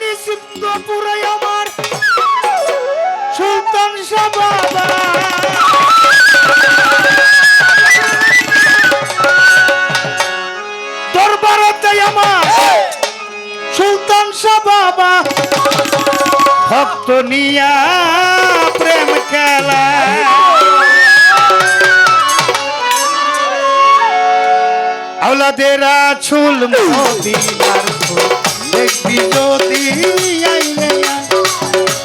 নিষিদ্ধ পুরাই আমার। সুলতান শাহ বাবা দরবারতে আমার। সুলতান মদিনার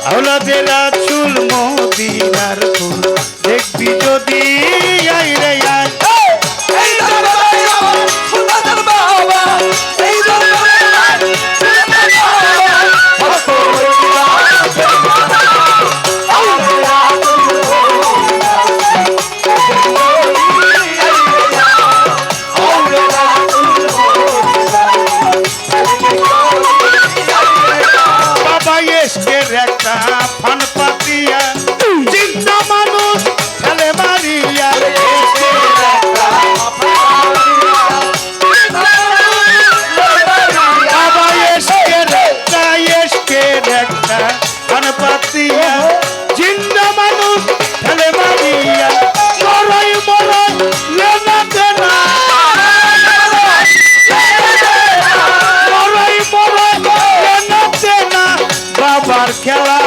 আওলাদেরা চুল মদিনার ফুল। দেখবি যদি একটা ফান পাতিয়া চিন্তা মানুষ খেলে মারিয়া। বাবা এসকের একটা এসকের একটা ফান পাতিয়া।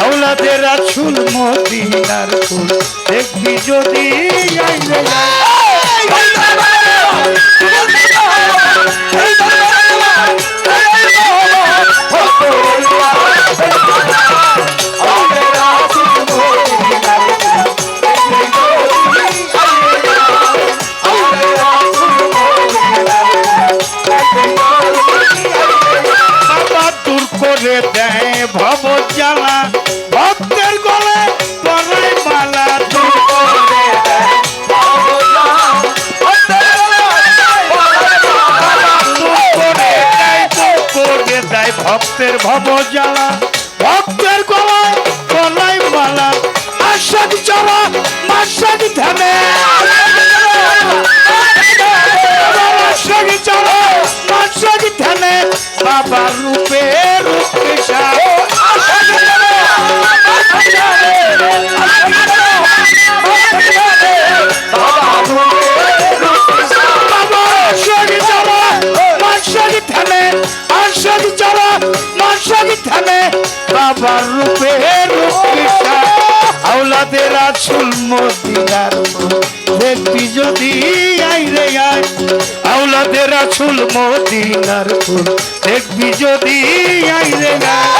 আউলাদের আছুল মদিনার ফুল। দেখবি যদি আইলে করে দেয় ভব জ্বালা ভক্তের ভব জ্বালা, ভক্তের গলায় গলায় মালা আশ্বাদ চলা মাসাদ ধ্যানে চলা মাসাদ ধামে বাবার রূপে রূপে বাবা আশাদ চরা মাসাদ ধামে বাবার রূপে রূপে আওলাদের আছুল মদিনার দেখবি যদি আই রে আয়, আওলাদের আছুল মদিনার দেখবি যদি আই রে আয়।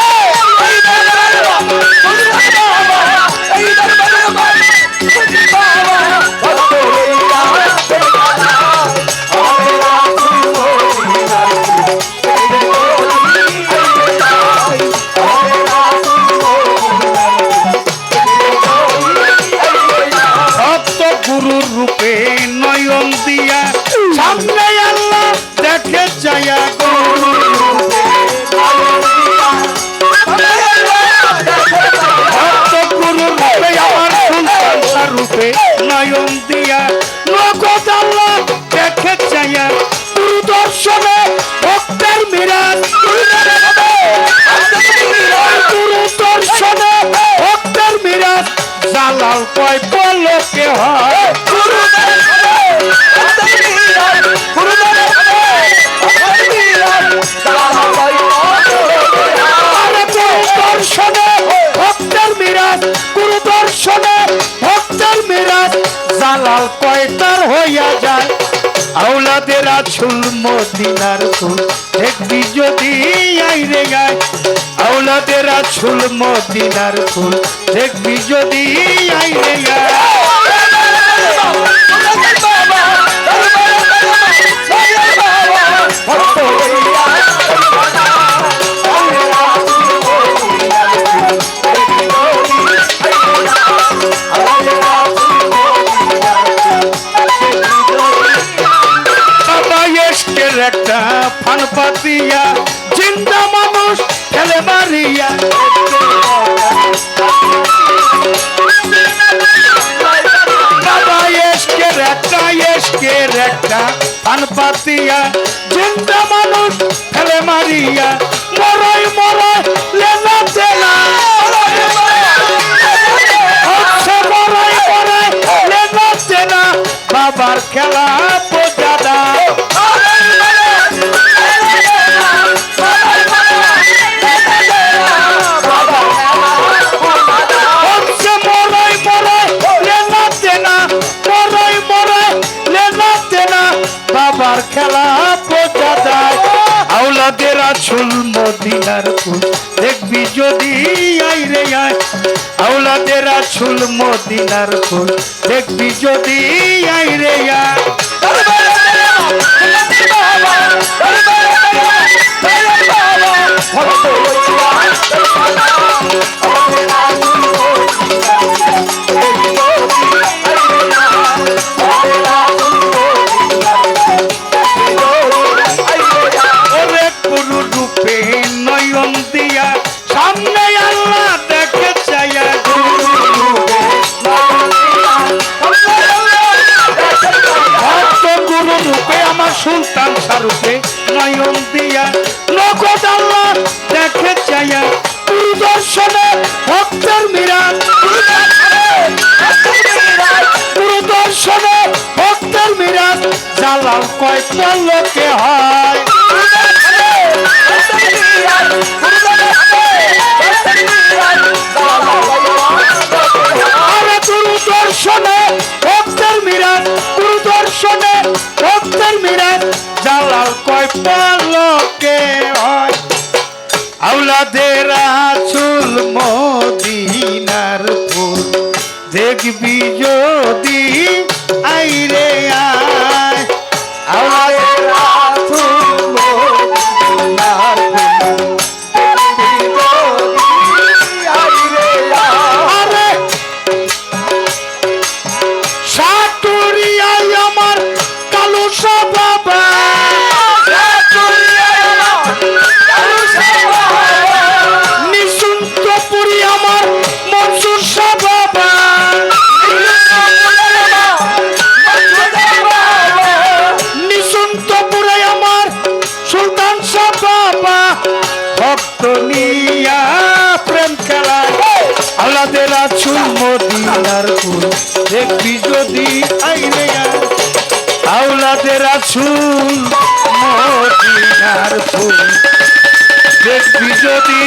নয়ন দিয়া নগদ আল্লাহ দেখে যায়া গুরু দর্শনে ভক্তের মিরাজ গুরু দর্শনে ভক্তের মিরাজ জালাল কয় পলকে হয়। দর্শনে ভক্তের মিরাজ গুরু দর্শনে ভক্তের মিরাজ, জালাল কয়তার হইয়া যায়। আউলাদের আছুল মদিনার ফুল, দেখবি যদি আইরে গায়। আউলাদের আছুল মদিনার ফুল, দেখবি যদি আইরে পাপিয়া চিন্তা মানুষ খেলে মারিয়া। বাবা এসকের একটা আচ্ছা এসকের একটা আচ্ছা। পান পাতিয়া চিন্তা মানুষ খেলে মারিয়া। মরাই মরাই লেনা তেলা বাবার খেলা বোঝা বাবার খেলা বোঝা যায়। আউলাদের আছুল মদিনার ফুল। দেখবি যদি আই রে আয়। আউলাদের আছুল মদিনার ফুল। দেখবি যদি আই রে আয়। আল্লাহ দেখে চাইয়া গুরু দর্শনে ভক্তের মিরান গুরু দর্শনে ভক্তের মিরান জালাল কয় লোকে হয়? আচুল মদিনার ফুল। দেখবি যদি আইরে আয়। মদিনার ফুল দেখবি যদি আইরে আয়। আওলাদের আছুল মদিনার ফুল দেখবি যদি